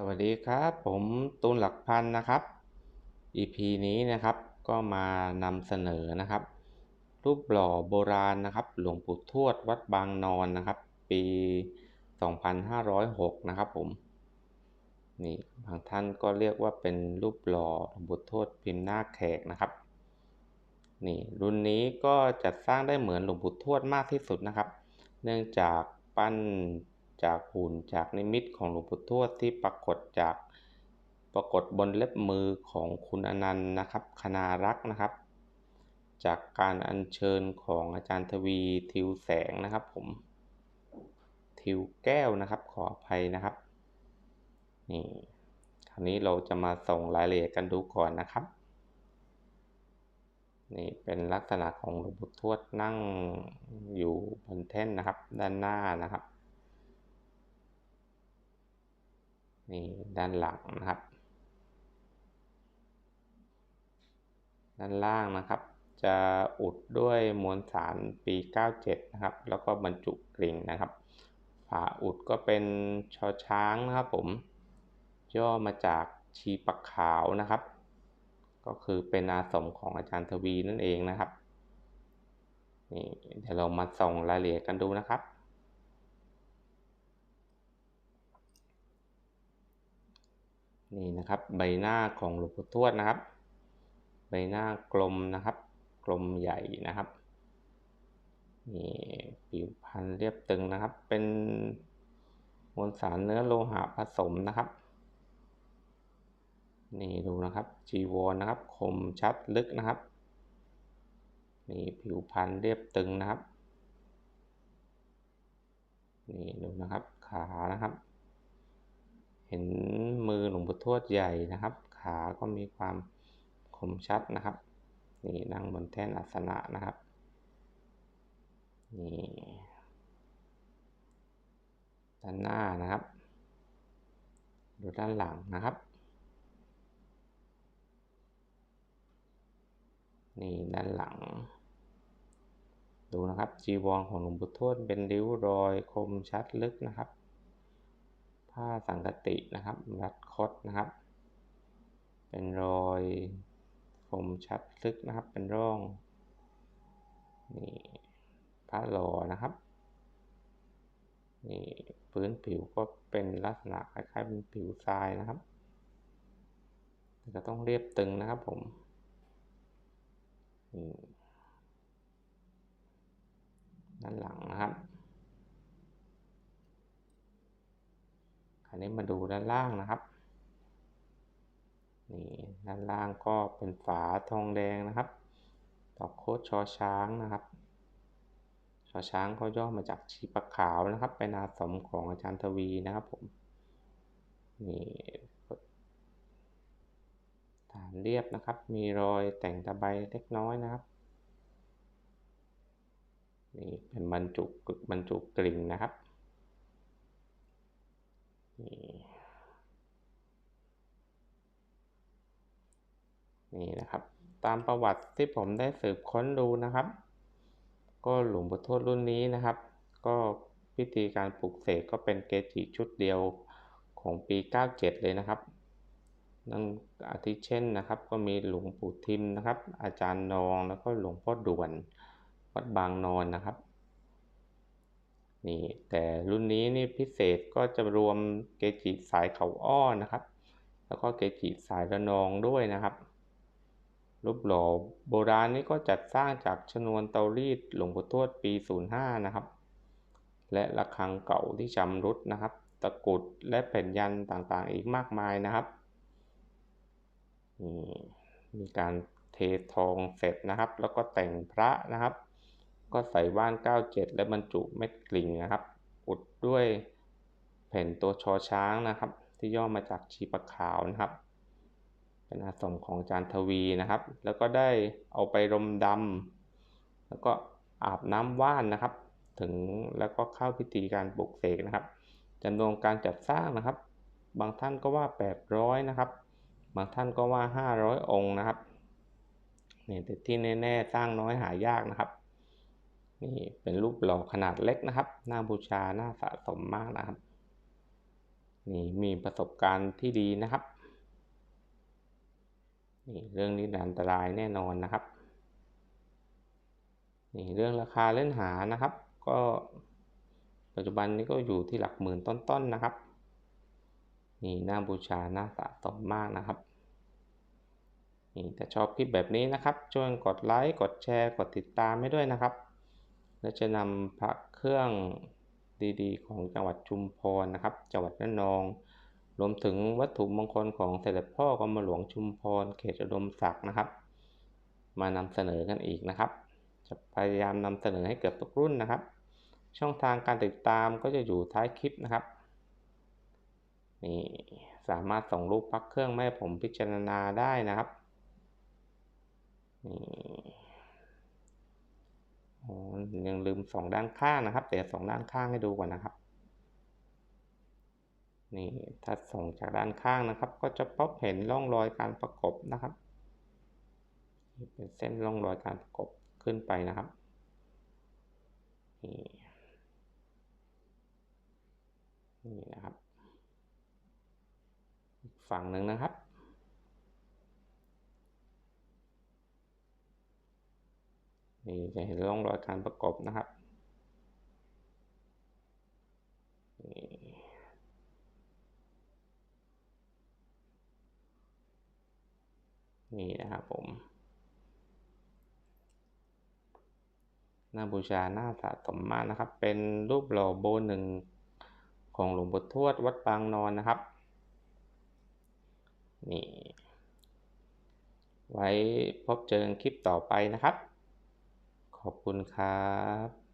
สวัสดีครับผมตูนหลักพันนะครับ EP นี้นะครับก็มานำเสนอนะครับ รูปหล่อโบราณนะครับ หลวงปู่ทวดวัดบางนอนนะครับ ปี 2506 นะครับผมนี่บางท่านก็เรียกว่าเป็นรูปหล่อหลวงปู่ทวดพิมพ์หน้าแขกนะครับนี่รุ่นนี้ก็จัดสร้างได้เหมือนหลวงปู่ทวดมากที่สุดนะครับ เนื่องจากปั้น จากหุ่นจากนิมิตของหลวงปู่ทวดที่ปรากฏจากปรากฏบนเล็บมือของคุณอนันต์นะครับคณารักษ์นะครับ จากการอัญเชิญของอาจารย์ทวีทิวแสงนะครับผม ทิวแก้วนะครับขออภัยนะครับนี่คราวนี้เราจะมาส่งรายละเอียดกันดูก่อนนะครับนี่เป็นลักษณะของหลวงปู่ทวดนั่งอยู่บนแท่นนะครับ ด้านหน้านะครับ นี่ด้านหลังนะครับ ด้านล่างนะครับ จะอุดด้วยมวลสารปี 97 นะครับ แล้วก็บรรจุกริ่งนะครับ ฝาอุดก็เป็นชอช้างนะครับผม ย่อมาจากชีปักขาวนะครับ ก็คือเป็นอาสมของอาจารย์ทวีนั่นเองนะครับนี่เดี๋ยวเรามาส่องรายละเอียดกันดูนะครับ นี่นะครับใบหน้าของหลวงปู่ทวดนะครับ ใบหน้ากลมนะครับ กลมใหญ่นะครับนี่ผิวพรรณเรียบตึงนะครับ เป็นมวลสารเนื้อโลหะผสมนะครับนี่ดูนะครับจีวรนะครับคมชัดลึกนะครับนี่ผิวพรรณเรียบตึงนะครับนี่ดูนะครับขานะครับ เห็นมือหลวงปู่ทวดใหญ่นะครับ ขาก็มีความคมชัดนะครับ นี่นั่งบนแท่นอาสนะนะครับ นี่ด้านหน้านะครับ ดูด้านหลังนะครับ นี่ด้านหลัง ดูนะครับจีวรของหลวงปู่ทวดเป็นริ้วรอยคมชัดลึกนะครับ ผ้าสังกตินะครับ รัดคดนะครับ เป็นรอยคมชัดลึกนะครับ เป็นร่องนี่ผ้าหล่อนะครับนี่พื้นผิวก็เป็นลักษณะคล้ายๆเป็นผิวทรายนะครับแต่ก็ต้องเรียบตึงนะครับผมด้านหลังนะครับ คราวนี้มาดูด้านล่างนะครับ นี่ด้านล่างก็เป็นฝาทองแดงนะครับตอกโคดชอช้างนะครับ ชอช้างก็ย่อมาจากชีปะขาวนะครับ เป็นอาสมของอาจารย์ทวีนะครับผม นี่ฐานเรียบนะครับ มีรอยแต่งตะไบเล็กน้อยนะครับ นี่เป็นบรรจุบรรจุกลิ่งนะครับ นี่นะครับ ตามประวัติที่ผมได้สืบค้นดูนะครับ ก็หลวงปู่ทวดรุ่นนี้นะครับ ก็พิธีการปลุกเสกก็เป็นเกจิชุดเดียวของปี 97 เลยนะครับนั่นอาทิเช่นนะครับ ก็มีหลวงปู่ทิมนะครับ อาจารย์นองแล้วก็หลวงพ่อด่วนวัดบางนอนนะครับนี่แต่รุ่นนี้นี่พิเศษก็จะรวมเกจิสายเขาอ้อนะครับ แล้วก็เกจิสายระนองด้วยนะครับ รูปหล่อโบราณนี้ก็จัดสร้างจากชนวนเตารีดหลวงปู่ทวดปี 05 นะครับ และระฆังเก่าที่ชำรุดนะครับ ตะกุดและแผ่นยันต่างๆ อีกมากมายนะครับ มีการเททองเสร็จนะครับ แล้วก็แต่งพระนะครับ ก็ใส่ว่าน 97 และบรรจุเม็ดกลิ่งนะครับ อุดด้วยแผ่นตัวชอช้างนะครับ ที่ย่อมาจากชีปะขาวนะครับ เป็นอาสมของอาจารย์ทวีนะครับ แล้วก็ได้เอาไปรมดำแล้วก็อาบน้ำว่านนะครับ ถึงแล้วก็เข้าพิธีการปลุกเสกนะครับจำนวนการจัดสร้างนะครับ บางท่านก็ว่า 800 นะครับ บางท่านก็ว่า 500 องค์นะครับนี่แต่ที่แน่ๆสร้างน้อยหายากนะครับนี่เป็นรูปหล่อขนาดเล็กนะครับหน้าบูชาหน้าสะสมมากนะครับนี่มีประสบการณ์ที่ดีนะครับ นี่เรื่องนี้อันตรายแน่นอนนะครับนี่เรื่องราคาเล่นหานะครับ ก็ปัจจุบันนี้ก็อยู่ที่หลักหมื่นต้นๆนนะครับนี่น่าบูชาน่าสะสมมากนะครับนี่ถ้าชอบคลิปแบบนี้นะครับ ช่วยกดไลค์กดแชร์กดติดตามให้ด้วยนะครับ และจะนำพระเครื่องดีๆ ของจังหวัดชุมพรนะครับ จังหวัดระนอง รวมถึงวัตถุมงคลของเสด็จพ่อกรมหลวงชุมพรเขตอุดมศักดิ์นะครับ มานำเสนอกันอีกนะครับ จะพยายามนำเสนอให้เกือบทุกรุ่นนะครับ ช่องทางการติดตามก็จะอยู่ท้ายคลิปนะครับนี่สามารถส่งรูปพักเครื่องแม่ผมพิจารณาได้นะครับนี่ยังลืมสองด้านข้างนะครับเดี๋ยวสองด้านข้างให้ดูก่อนนะครับ นี่ถ้าส่งจากด้านข้างนะครับ ก็จะพบเห็นร่องรอยการประกบนะครับเป็นเส้นร่องรอยการประกบขึ้นไปนะครับนี่นี่นะครับฝั่งหนึ่งนะครับนี่จะเห็นร่องรอยการประกบนะครับนี่นี่นะครับผม น่าบูชาน้าสะสมมากนะครับ เป็นรูปหล่อโบหนึ่งของหลวงปู่ทวดวัดปางนอนนะครับ นี่ ไว้พบเจอคลิปต่อไปนะครับ ขอบคุณครับ